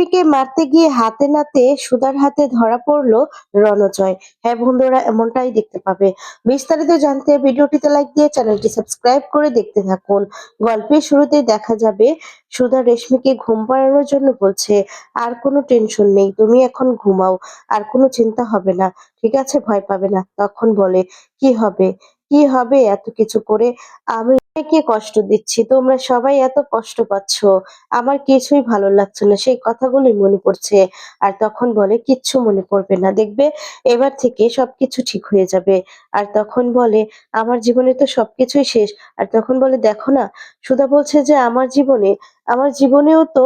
রেশমিকে মারতে গিয়ে হাতে নাতে সুধার হাতে ধরা পড়ল রণজয়। হ্যাঁ বন্ধুরা, এমনটাই দেখতে পাবে। বিস্তারিত জানতে ভিডিওটিতে লাইক দিয়ে চ্যানেলটি সাবস্ক্রাইব করে দেখতে থাকুন। গল্পের শুরুতে দেখা যাবে, সুধা রেশমিকে ঘুম পাড়ানোর জন্য বলছে, আর কোনো টেনশন নেই, তুমি এখন ঘুমাও, আর কোনো চিন্তা হবে না, ঠিক আছে? ভয় পাবে না। তখন বলে, কি হবে? কি হবে এত কিছু করে? আমি কে কষ্ট দিচ্ছি? তোমরা সবাই এত কষ্ট পাচ্ছ। আমার কিছুই ভালো লাগছে না। সেই কথাগুলোই মনে পড়ছে। আর তখন বলে, কিচ্ছু মনে পড়বে না। দেখবে, এবার থেকে সবকিছু ঠিক হয়ে যাবে। আর তখন বলে, আমার জীবনে তো সবকিছুই শেষ। আর তখন বলে, দেখো না, সুধা বলছে যে, আমার জীবনে আমার জীবনেও তো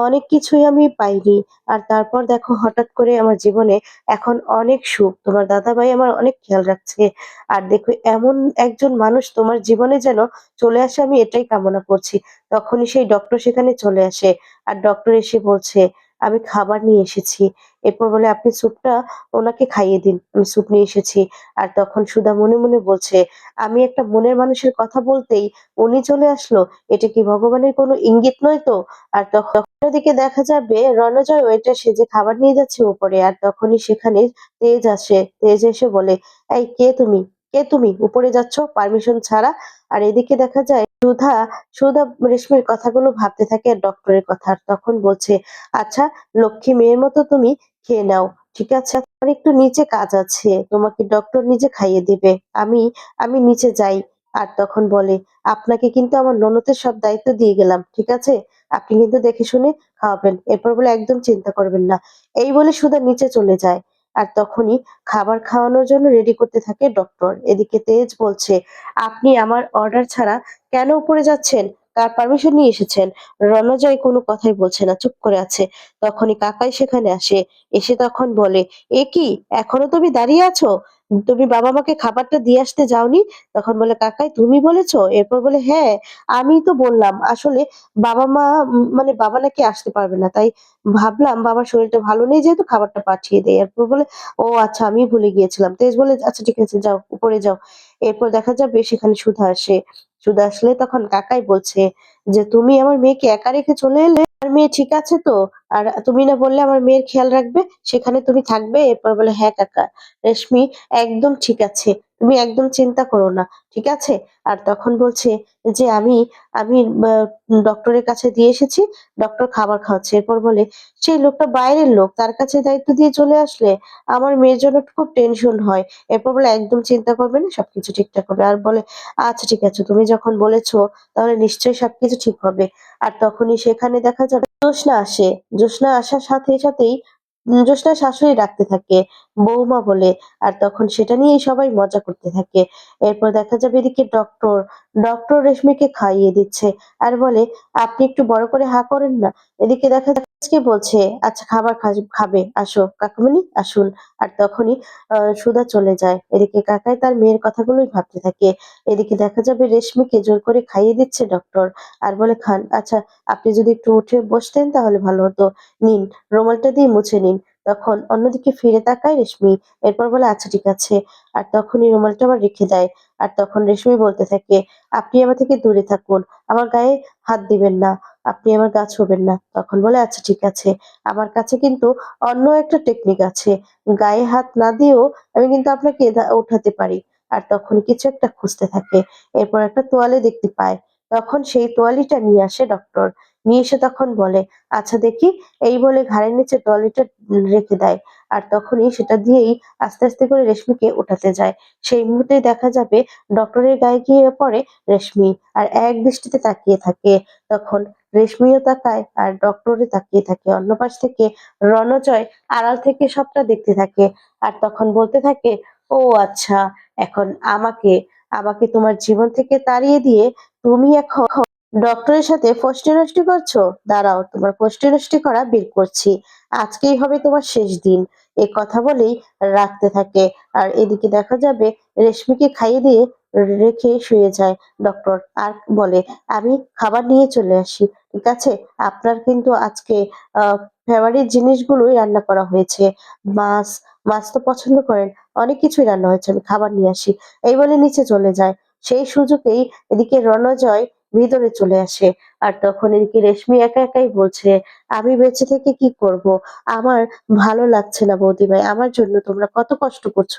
অনেক কিছুই আমি পাইনি। আর তারপর দেখো, হঠাৎ করে আমার জীবনে এখন অনেক সুখ। তোমার দাদা ভাই আমার অনেক খেয়াল রাখছে। আর দেখো, এমন একজন মানুষ তোমার জীবনে যেন চলে আসে, আমি এটাই কামনা করছি। তখনই সেই ডক্টর সেখানে চলে আসে। আর ডক্টর এসে বলছে আমি খাবার নিয়ে এসেছি। এরপর বলে, আপনি স্যুপটা ওনাকে খাইয়ে দিন। আমি স্যুপ নিয়ে এসেছি। আর তখন সুধা মনে মনে বলছে, আমি একটা মনের মানুষের কথা বলতেই উনি চলে আসলো। এটা কি ভগবানের কোনো ইঙ্গিত নয় তো? আর তখন দিকে দেখা যাবে, রণজয় ওয়েটার সেজে খাবার নিয়ে যাচ্ছে উপরে। আর তখনই সেখানে তেজ আসে। তেজ এসে বলে, এই, কে তুমি? কে তুমি? উপরে যাচ্ছ? পারমিশন ছাড়া? আর এদিকে দেখা যায় সুধা সুধা রেশমির কথাগুলো ভাবতে থাকে ডক্টরের কথা। তখন বলছে আচ্ছা লক্ষ্মী মেয়ের মতো তুমি খেয়ে নাও, ঠিক আছে? আমার একটু নিচে কাজ আছে, তোমাকে ডক্টর নিজে খাইয়ে দেবে। আমি আমি নিচে যাই। আর তখন বলে, আপনাকে কিন্তু আমার ননদের সব দায়িত্ব দিয়ে গেলাম, ঠিক আছে? আপনি কিন্তু দেখে শুনে খাওয়াবেন, এরপর বলে একদম চিন্তা করবেন না। এই বলে সুধা নিচে চলে যায়। আর তখনই খাবার খাওয়ানোর জন্য রেডি করতে থাকে ডক্টর এদিকে তেজ বলছে, আপনি আমার অর্ডার ছাড়া কেন উপরে যাচ্ছেন? কার পারমিশন নিয়ে এসেছেন। রণজয় কোনো কথাই বলছে না, চুপ করে আছে। তখনই কাকাই সেখানে আসে। এসে তখন বলে, এ কি, এখনও তুমি দাঁড়িয়ে আছো? তুমি বাবা মাকে খাবারটা দিয়ে আসতে যাওনি? তখন বলে, কাকাই, তুমি বলেছ? এরপর বলে হ্যাঁ আমি তো বললাম, আসলে বাবা মা মানে বাবা নাকি আসতে পারবে না। তাই ভাবলাম বাবার শরীরটা ভালো নেই যেহেতু খাবারটা পাঠিয়ে দেয় এরপর বলে, ও আচ্ছা আমি ভুলে গিয়েছিলাম। তেজ বলে আচ্ছা ঠিক আছে, যাও, উপরে যাও। এরপর দেখা যাবে সেখানে সুধা আসে। সুধা আসলে তখন কাকাই বলছে যে তুমি আমার মেয়েকে একা রেখে চলে এলে আমার মেয়ে ঠিক আছে তো? আর তুমি না বললে আমার মেয়ের খেয়াল রাখবে, সেখানে তুমি থাকবে? এরপর বলে হ্যাঁ কাকা, রেশমি একদম ঠিক আছে, তুমি একদম চিন্তা করো না, ঠিক আছে? আর তখন বলছে যে, আমি আমি ডক্টরের কাছে দিয়ে এসেছি, ডক্টর খাবার খাওয়াচ্ছে। এরপর বলে, সেই লোকটা বাইরের লোক, তার কাছে দায়িত্ব দিয়ে চলে আসলে আমার মেয়ের জন্য খুব টেনশন হয়। এরপর বলে, একদম চিন্তা করবে না, সবকিছু ঠিকঠাক হবে। আর বলে আচ্ছা ঠিক আছে, তুমি যখন বলেছ, তাহলে নিশ্চয়ই সবকিছু ঠিক হবে। আর তখনই সেখানে দেখা যাবে জ্যোৎস্না আসে। জ্যোৎস্না আসার সাথে সাথেই জ্যোৎস্না শাশুড়ি ডাকতে থাকে। বৌমা বলে। আর তখন সেটা নিয়েই সবাই মজা করতে থাকে। এরপর দেখা যাবে এদিকে ডক্টর ডক্টর রেশমিকে খাইয়ে দিচ্ছে আর বলে, আপনি একটু বড় করে হা করেন না। এদিকে দেখা যাচ্ছে বলছে আচ্ছা খাবার খাবে, আসো কাকুমনি আসুন। আর তখনই সুধা চলে যায়। এদিকে কাকাই তার মেয়ের কথাগুলোই ভাবতে থাকে। এদিকে দেখা যাবে রেশমিকে জোর করে খাইয়ে দিচ্ছে ডক্টর আর বলে, খান আচ্ছা আপনি যদি একটু উঠে বসতেন তাহলে ভালো হতো। নিন, রুমালটা দিয়ে মুছে নিন। তখন অন্যদিকে ফিরে তাকায় রেশমি। এরপর বলে আচ্ছা ঠিক আছে। আর তখনই রুমালটা আবার রেখে দেয়। আর তখন রেশমি বলতে থাকে, আপনি আমার থেকে দূরে থাকুন। আমার গায়ে হাত দিবেন না। আপনি আমার গা ছুবেন না। তখন বলে আচ্ছা ঠিক আছে। আমার কাছে কিন্তু অন্য একটা টেকনিক আছে। গায়ে হাত না দিয়েও আমি কিন্তু আপনাকে উঠাতে পারি। আর তখন কিছু একটা খুঁজতে থাকে। এরপর একটা তোয়ালে দেখতে পায়। তখন সেই তোয়ালিটা নিয়ে আসে ডক্টর নিয়ে এসে তখন বলে আচ্ছা দেখি, এই বলে ঘাড়ের নিচে তোয়ালিটা রেখে দেয় আর তখনই সেটা দিয়েই আস্তে আস্তে করে রেশমিকে উঠাতে যায়। সেই মুহূর্তে দেখা যাবে ডক্টরের গায়ে গিয়ে পড়ে রেশমি আর এক দৃষ্টিতে তাকিয়ে থাকে। তখন রেশমিও তাকায় আর ডক্টরে তাকিয়ে থাকে। অন্য পাশ থেকে রণজয় আড়াল থেকে সবটা দেখতে থাকে আর তখন বলতে থাকে, ও আচ্ছা এখন আমাকে আমাকে তোমার জীবন থেকে তাড়িয়ে দিয়ে তুমি এখন ডক্টরের সাথে ফষ্টি করছ? দাঁড়াও, তোমার ফষ্টি করা বের করছি। আজকেই হবে তোমার শেষ দিন। এই কথা বলেই রাখতে থাকে। আর এদিকে দেখা যাবে রেশমিকে খাইয়ে দিয়ে রেখে শুয়ে যায়। ডক্টর, আর বলে, আমি খাবার নিয়ে চলে আসি, ঠিক আছে? আপনার কিন্তু আজকে ফেভারিট জিনিসগুলোই রান্না করা হয়েছে। মাছ মাছ তো পছন্দ করেন, অনেক কিছুই রান্না হয়েছে, আমি খাবার নিয়ে আসি। এই বলে নিচে চলে যায়। সেই সুযোগেই এদিকে রণজয় ভিতরে চলে আসে। আর তখন এদিকে রেশমি একা একাই বলছে, আমি বেঁচে থেকে কি করব? আমার ভালো লাগছে না বৌদিভাই আমার জন্য তোমরা কত কষ্ট করছ?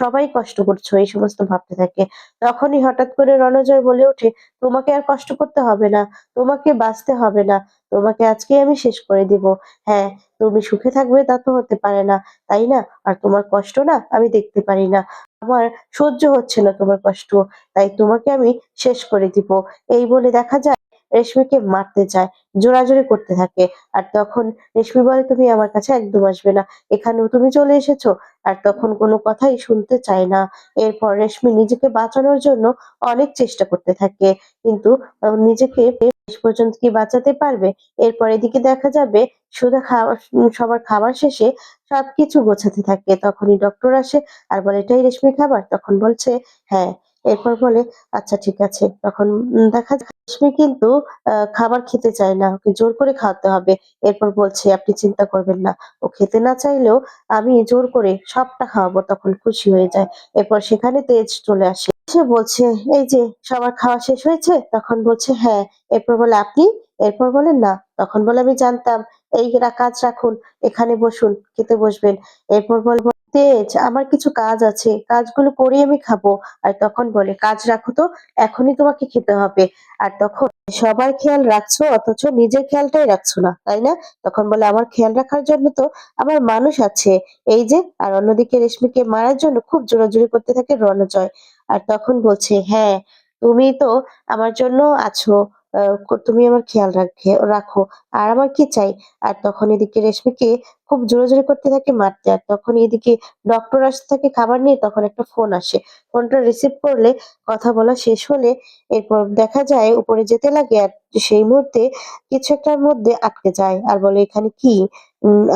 সবাই কষ্ট করছ, এই সমস্ত ভাবতে থাকে। তখনই হঠাৎ করে রণজয় বলে ওঠে, তোমাকে আর কষ্ট করতে হবে না, তোমাকে বাঁচতে হবে না, তোমাকে আজকে আমি শেষ করে দিব। হ্যাঁ তুমি সুখে থাকবে তা তো হতে পারে না, তাই না? আর তোমার কষ্ট না আমি দেখতে পারি না। আমার সহ্য হচ্ছে না তোমার কষ্ট, তাই তোমাকে আমি শেষ করে দিব। এই বলে দেখা যায় রেশমিকে মারতে যায় জোরাজোরি করতে থাকে। আর তখন রেশমি বলে, তুমি আমার কাছে একদম আসবে না। এখানেও তুমি চলে এসেছ? আর তখন কোনো কথাই শুনতে চায় না। এরপর রেশমি নিজেকে বাঁচানোর জন্য অনেক চেষ্টা করতে থাকে। কিন্তু নিজেকে শেষ পর্যন্ত কি বাঁচাতে পারবে? এরপর এদিকে দেখা যাবে সুধা খাওয়া সবার খাবার শেষে সবকিছু গোছাতে থাকে। তখনই ডক্টর আসে আর বলে, এটাই রেশমি খাবার? তখন বলছে হ্যাঁ। এরপর বলে আচ্ছা ঠিক আছে। তখন দেখা যায় কিন্তু খাবার খেতে চায় না, ওকে জোর করে খাওয়াতে হবে। এরপর বলছে, আপনি চিন্তা করবেন না, ও খেতে না চাইলেও আমি জোর করে সবটা খাওয়াবো। তখন খুশি হয়ে যায়। এরপর সেখানে তেজ চলে আসে। সে বলছে, এই যে, সবার খাওয়া শেষ হয়েছে? তখন বলছে হ্যাঁ। এরপর বলে, আপনি? এরপর বলেন না। তখন বলে, আমি জানতাম। এই কাজ রাখুন, এখানে বসুন, খেতে বসবেন। এরপর বলে তেজ, আমার কিছু কাজ আছে, কাজগুলো করে আমি খাব। আর তখন বলে, কাজ রাখো তো, এখনই তোমাকে খেতে হবে। আর তখন, সবার খেয়াল রাখছো, অথচ নিজের খেয়ালটাই রাখছো না, তাই না? তখন বলে, আমার খেয়াল রাখার জন্য তো আমার মানুষ আছে। এই যে, আর অন্যদিকে রেশমিকে মারার জন্য খুব জোরাজুরি করতে থাকে রণজয়। আর তখন বলছে হ্যাঁ তুমি তো আমার জন্য আছো তুমি আমার খেয়াল রাখে, রাখো। আর আমার কি চাই? আর তখন এদিকে রেশমিকে খুব জোরে জোরে করতে থাকে মারতে, আর তখন এদিকে ডক্টর আসতে থাকে খাবার নিয়ে, তখন একটা ফোন আসে। ফোনটা রিসিভ করলে কথা বলা শেষ হলে এরপর দেখা যায় উপরে যেতে লাগে, আর সেই মুহূর্তে কিছু একটার মধ্যে আটকে যায়। আর বলে, এখানে কি?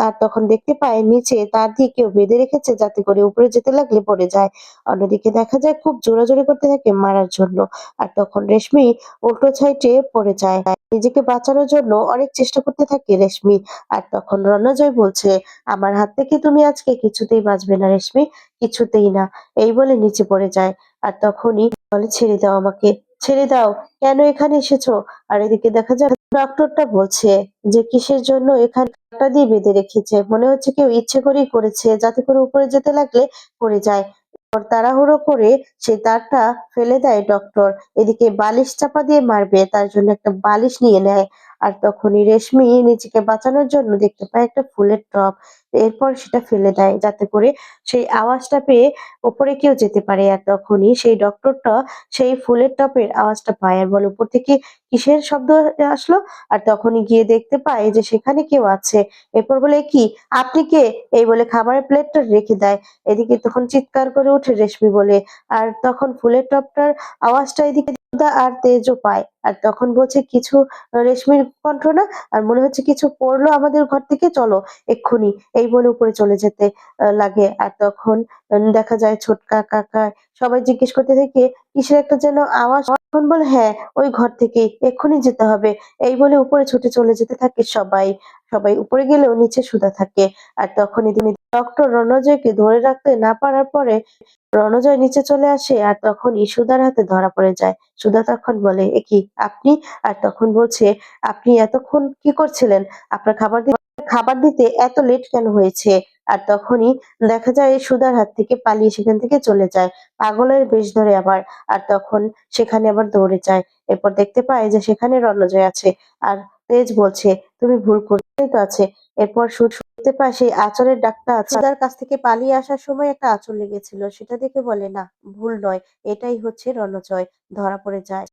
আর তখন দেখতে পায় নিচে তার দিয়ে কেউ বেঁধে রেখেছে যাতে করে উপরে যেতে লাগলে পড়ে যায়। অন্যদিকে দেখা যায় খুব জোরাজোরি করতে থাকে মারার জন্য। আর তখন রেশমি উল্টো সাইডে পড়ে যায়। নিজেকে বাঁচানোর জন্য অনেক চেষ্টা করতে থাকে রেশমি। আর তখন রণজয় বলছে, আমার হাত থেকে তুমি আজকে কিছুতেই বাঁচবে না রেশমি, কিছুতেই না। এই বলে নিচে পড়ে যায়। আর তখনই বলে, ছেড়ে দাও আমাকে। ছেড়ে দাও, কেন এখানে এসেছ? আর এদিকে দেখা যায় ডক্টরটা বলছে যে কিসের জন্য এখানে কাটা দিয়ে বেঁধে রেখেছে। মনে হচ্ছে কেউ ইচ্ছে করেই করেছে, যাতে করে উপরে যেতে লাগলে পড়ে যায়। তাড়াহুড়ো করে সে তারটা ফেলে দেয় ডক্টর এদিকে বালিশ চাপা দিয়ে মারবে, তার জন্য একটা বালিশ নিয়ে নেয়। আর তখনই রেশমি নিজেকে বাঁচানোর জন্য দেখতে পায় একটা ফুলের টব। এরপর সেটা ফেলে দেয়, যাতে করে সেই আওয়াজটা পেয়ে ওপরে কেউ যেতে পারে। আর তখনই সেই ডক্টরটা সেই ফুলের টপের আওয়াজটা পায় আর বলে উপর থেকে কিসের শব্দ আসলো? আর তখনই গিয়ে দেখতে পায় যে সেখানে কেউ আছে। এরপর বলে, কি? আপনি কে? এই বলে খাবারের প্লেটটা রেখে দেয়। এদিকে তখন চিৎকার করে ওঠে রেশমি বলে। আর তখন ফুলের টপটার আওয়াজটা এদিকে আর তেজও পায়। আর তখন বলছে, কিছু রেশমির কণ্ঠ না, আর মনে হচ্ছে কিছু পড়ল আমাদের ঘর থেকে, চলো এক্ষুনি। এই বলে উপরে চলে যেতে লাগে। আর তখন দেখা যায় ছোটকা কাকা সবাই জিজ্ঞেস করতে থাকে, কিসের একটা যেন আওয়াজ তখন বলে হ্যাঁ ওই ঘর থেকেই, এক্ষুনি যেতে হবে। এই বলে উপরে ছুটে চলে যেতে থাকে সবাই। সবাই উপরে গেলেও নিচে সুদা থাকে। আর তখন এদিন ডক্টর রণজয়কে ধরে রাখতে না পারার পরে রণজয় নিচে চলে আসে আর তখন সুধার হাতে ধরা পড়ে যায়। সুদা তখন বলে, এ কি, আপনি? আর তখন বলছে, আপনি এতক্ষণ কি করছিলেন? আপনার খাবার খাবার দিতে এত লেট কেন হয়েছে? আর তখনই দেখা যায় সুধার হাত থেকে পালিয়ে সেখান থেকে চলে যায়। পাগলের বেশ ধরে আবার, আর তখন সেখানে আবার দৌড়ে যায়। এরপর দেখতে পায় যে সেখানে রণজয় আছে। আর তেজ বলছে, তুমি ভুল করতে তো আছে। এরপর সু- শুনতে পায় সেই আচরের ডাক্তার আছে। তার কাছ থেকে পালিয়ে আসার সময় একটা আঁচল লেগেছিল। সেটা দেখে বলে, না, ভুল নয়। এটাই হচ্ছে রণজয়। ধরা পড়ে যায়।